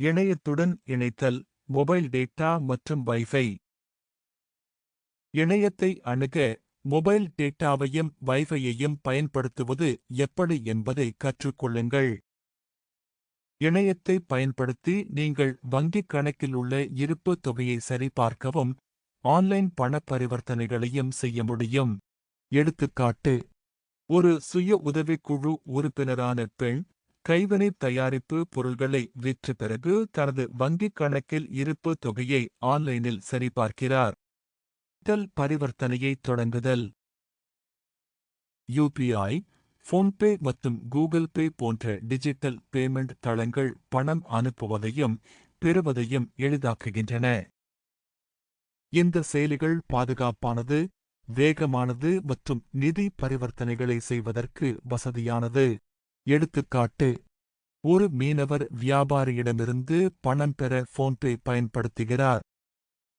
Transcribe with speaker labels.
Speaker 1: இணையத்துடன் இணைத்தல் mobile data மற்றும் wifi. இணையத்தை அணுக மொபைல் டேட்டாவையும் வைஃபையையும் பயன்படுத்துவது எப்படி என்பதை கற்றுக்கொள்ளுங்கள். இணையத்தை பயன்படுத்தி நீங்கள் வங்கிக் கணக்கில் உள்ள இருப்பு தொகையை சரிபார்க்கவும் ஆன்லைன் பண பரிவர்த்தனைகளையும் செய்ய முடியும். எடுத்துக்காட்டு ஒரு சுய உதவிக்குழு உறுப்பினரான பெண் கைவினை தயாரிப்பு பொருள்களை விற்ற பிறகு தனது வங்கிக் கணக்கில் இருப்பு தொகையை ஆன்லைனில் சரிபார்க்கிறார். டிஜிட்டல் பரிவர்த்தனையை தொடங்குதல். யூபிஐ போன்பே மற்றும் கூகுள் பே போன்ற டிஜிட்டல் பேமெண்ட் தளங்கள் பணம் அனுப்புவதையும் பெறுவதையும் எளிதாக்குகின்றன. இந்த செயலிகள் பாதுகாப்பானது வேகமானது மற்றும் நிதி பரிவர்த்தனைகளை செய்வதற்கு வசதியானது. எடுத்துக்காட்டு ஒரு மீனவர் வியாபாரியிடமிருந்து பணம் பெற போன்பே பயன்படுத்துகிறார்.